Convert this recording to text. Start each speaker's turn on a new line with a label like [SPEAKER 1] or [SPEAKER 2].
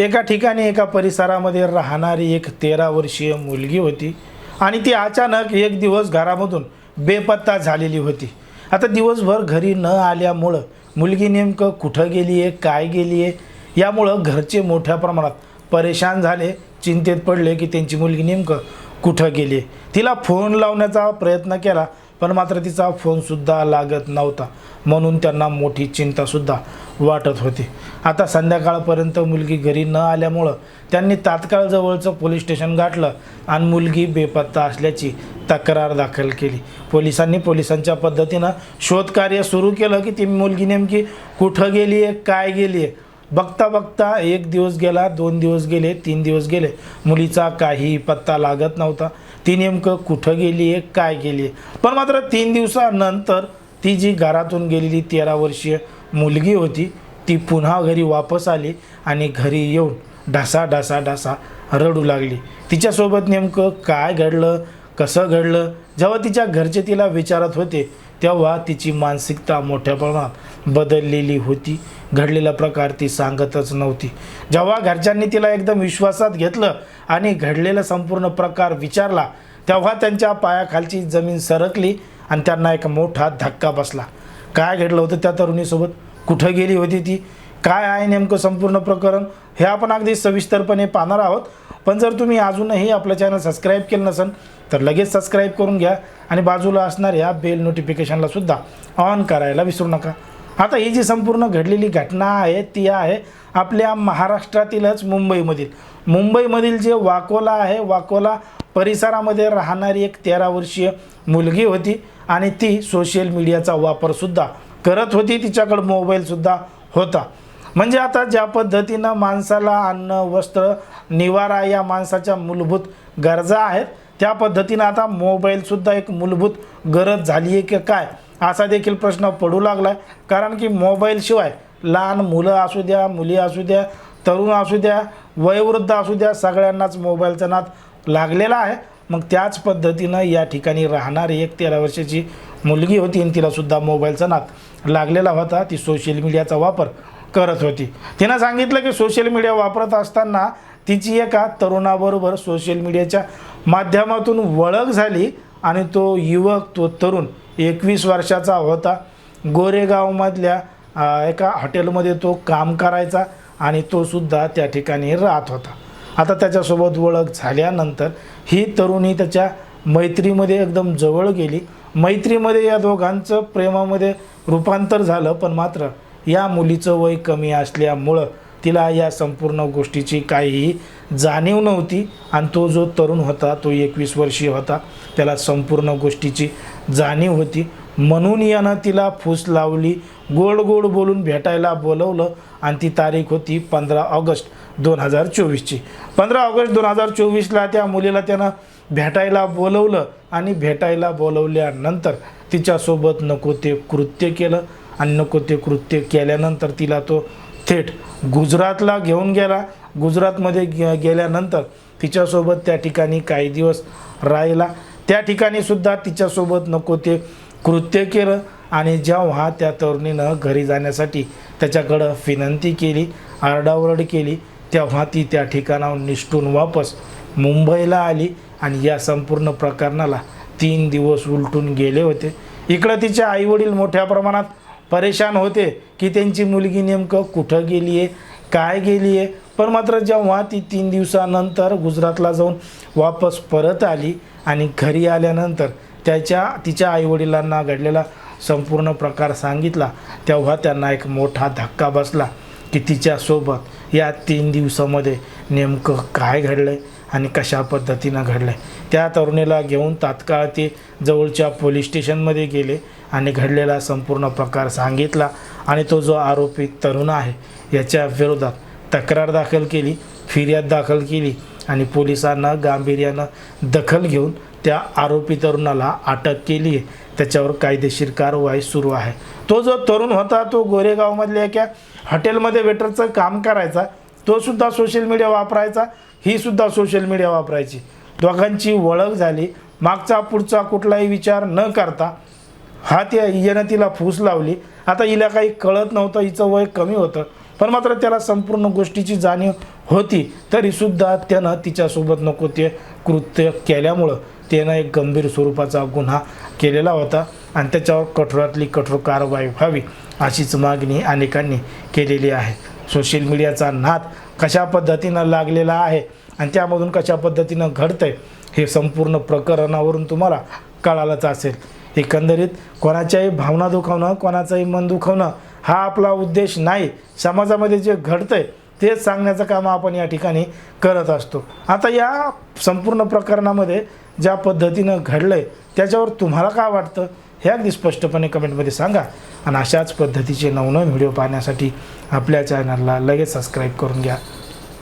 [SPEAKER 1] एका ठिकाणी एका परिसरामध्ये राहणारी एक तेरा वर्षीय मुलगी होती. आणि ती अचानक एक दिवस घरामधून बेपत्ता झालेली होती. आता दिवसभर घरी न आल्यामुळं मुलगी नेमकं कुठं गेली आहे काय गेली आहे यामुळं घरचे मोठ्या प्रमाणात परेशान झाले चिंतेत पडले की त्यांची मुलगी नेमकं कुठं गेली आहे तिला फोन लावण्याचा प्रयत्न केला पण मात्र तिचा फोनसुद्धा लागत नव्हता. म्हणून त्यांना मोठी चिंतासुद्धा वाटत होती. आता संध्याकाळपर्यंत मुलगी घरी न आल्यामुळं त्यांनी तात्काळ जवळचं पोलीस स्टेशन गाठलं आणि मुलगी बेपत्ता असल्याची तक्रार दाखल केली. पोलिसांनी पोलिसांच्या पद्धतीनं शोधकार्य सुरू केलं की ती मुलगी नेमकी कुठं गेली आहे काय गेली आहे बघता बघता एक दिवस गेला दोन दिवस गेले तीन दिवस गेले. मुलीचा काही पत्ता लागत नव्हता. ती नेमकं कुठं गेली आहे काय गेली आहे? पण मात्र तीन दिवसानंतर ती जी घरातून गेलेली तेरा वर्षीय मुलगी होती ती पुन्हा घरी वापस आली आणि घरी येऊन ढासा ढासा ढासा रडू लागली. तिच्यासोबत नेमकं काय घडलं कसं घडलं? जेव्हा तिच्या घरचे तिला विचारत होते तेव्हा तिची मानसिकता मोठ्या प्रमाणात बदललेली होती. घडलेला प्रकार ती सांगतच नव्हती. जेव्हा घरच्यांनी तिला एकदम विश्वासात घेतलं आणि घडलेला संपूर्ण प्रकार विचारला तेव्हा त्यांच्या पायाखालची जमीन सरकली आणि त्यांना एक मोठा धक्का बसला. काय घडलं होतं त्या तरुणीसोबत? कुठं गेली होती ती? काय आहे नेमकं संपूर्ण प्रकरण? हे आपण अगदी सविस्तरपणे पाहणार आहोत. पण जर तुम्ही अजूनही आपलं चॅनल सबस्क्राईब केलं नसेल तर लगेच सबस्क्राईब करून घ्या आणि बाजूला असणाऱ्या बेल नोटिफिकेशनला सुद्धा ऑन करायला विसरू नका. आता ही जी संपूर्ण घडलेली घटना आहे ती आहे आपल्या महाराष्ट्रातीलच मुंबईमधील. मुंबईमधील जे वाकोला आहे वाकोला परिसरामध्ये राहणारी एक तेरा वर्षीय मुलगी होती आणि ती सोशल मीडियाचा वापरसुद्धा करत होती. तिच्याकडं मोबाईलसुद्धा होता. म्हणजे आता ज्या पद्धतीनं माणसाला अन्न वस्त्र निवारा या माणसाच्या मूलभूत गरजा आहेत त्या पद्धतीनं आता मोबाईलसुद्धा एक मूलभूत गरज झाली आहे की काय असा देखील प्रश्न पडू लागला आहे कारण की मोबाईलशिवाय लहान मुलं असू द्या मुली असू द्या तरुण असू द्या वयोवृद्ध असू द्या सगळ्यांनाच मोबाईलचा नाद लागलेला आहे. मग त्याच पद्धतीनं या ठिकाणी राहणारी एक तेरा वर्षाची मुलगी होती आणि तिलासुद्धा मोबाईलचा नाद लागलेला होता. ती सोशल मीडियाचा वापर करत होती. तिनं सांगितलं की सोशल मीडिया वापरत असताना तिची एका तरुणाबरोबर सोशल मीडियाच्या माध्यमातून ओळख झाली आणि तो युवक तो तरुण एकवीस वर्षाचा होता. गोरेगावमधल्या एका हॉटेलमध्ये तो काम करायचा आणि तो सुद्धा त्या ठिकाणी राहत होता. आता त्याच्यासोबत ओळख झाल्यानंतर ही तरुणी त्याच्या मैत्रीमध्ये एकदम जवळ गेली. मैत्रीमध्ये या दोघांचं प्रेमामध्ये रूपांतर झालं पण मात्र या मुलीचं वय कमी असल्यामुळं तिला या संपूर्ण गोष्टीची काहीही जाणीव नव्हती. आणि तो जो तरुण होता तो एकवीस वर्षीय होता त्याला संपूर्ण गोष्टीची जाणीव होती. म्हणून यानं तिला फूस लावली गोड गोड बोलून भेटायला बोलवलं आणि ती तारीख होती पंधरा ऑगस्ट दोन हजार चोवीसची. पंधरा ऑगस्ट दोन हजार चोवीसला त्या मुलीला त्यानं भेटायला बोलवलं आणि भेटायला बोलवल्यानंतर तिच्यासोबत नको ते कृत्य केलं आणि नको ते कृत्य केल्यानंतर तिला तो थेट गुजरातला घेऊन गेला. गुजरातमध्ये गे गेल्यानंतर तिच्यासोबत त्या ठिकाणी काही दिवस राहिला. त्या ठिकाणी सुद्धा तिच्यासोबत नको ते कृत्य केलं आणि जेव्हा त्या तरुणीनं घरी जाण्यासाठी त्याच्याकडं विनंती केली आरडाओरड केली तेव्हा ती त्या ठिकाणाहून निष्ठून वापस मुंबईला आली आणि या संपूर्ण प्रकरणाला तीन दिवस उलटून गेले होते. इकडं तिचे आईवडील मोठ्या प्रमाणात परेशान होते की त्यांची मुलगी नेमकं कुठं गेली आहे काय गेली आहे? पण मात्र जेव्हा ती तीन दिवसानंतर गुजरातला जाऊन वापस परत आली आणि घरी आल्यानंतर त्याच्या तिच्या आईवडिलांना घडलेला संपूर्ण प्रकार सांगितला तेव्हा त्यांना एक मोठा धक्का बसला की तिच्यासोबत या तीन दिवसामध्ये नेमकं काय घडलं आहे आणि कशा पद्धतीनं घडलं आहे त्या तरुणीला घेऊन तात्काळ ते जवळच्या पोलीस स्टेशनमध्ये गेले. आणि घडलेला संपूर्ण प्रकार सांगितला आणि तो जो आरोपी तरुण आहे याच्या विरोधात तक्रार दाखल केली फिर्याद दाखल केली आणि पोलिसांना गांभीर्यानं दखल घेऊन त्या आरोपी तरुणाला अटक केली आहे. त्याच्यावर कायदेशीर कारवाई सुरू आहे. तो जो तरुण होता तो गोरेगावमधल्या एका हॉटेलमध्ये वेटरचं काम करायचा. तो सुद्धा सोशल मीडिया वापरायचा. ही सुद्धा सोशल मीडिया वापरायची. दोघांची ओळख झाली. मागचा पुढचा कुठलाही विचार न करता हा त्या हिजेनं तिला फूस लावली. आता हिला काही कळत नव्हतं हिचं वय कमी होतं. पण मात्र त्याला संपूर्ण गोष्टीची जाणीव होती. तरीसुद्धा त्यानं तिच्यासोबत नको ते कृत्य केल्यामुळं त्यानं एक गंभीर स्वरूपाचा गुन्हा केलेला होता आणि त्याच्यावर कठोरातली कठोर कारवाई व्हावी अशीच मागणी अनेकांनी केलेली आहे. सोशल मीडियाचा नाद कशा पद्धतीनं लागलेला आहे आणि त्यामधून कशा पद्धतीनं घडतंय हे संपूर्ण प्रकरणावरून तुम्हाला कळालंच असेल. एकंदरीत कोणाच्याही भावना दुखावणं कोणाचंही मन दुखावणं हा आपला उद्देश नाही. समाजामध्ये जे घडतंय तेच सांगण्याचं काम आपण या ठिकाणी करत असतो. आता या संपूर्ण प्रकरणामध्ये ज्या पद्धतीनं घडलं आहे त्याच्यावर तुम्हाला काय वाटतं? हे अगदी स्पष्टपणे कमेंटमध्ये सांगा. आणि अशाच पद्धतीचे नवनवीन व्हिडिओ पाहण्यासाठी आपल्या चॅनलला लगेच सबस्क्राईब करून घ्या.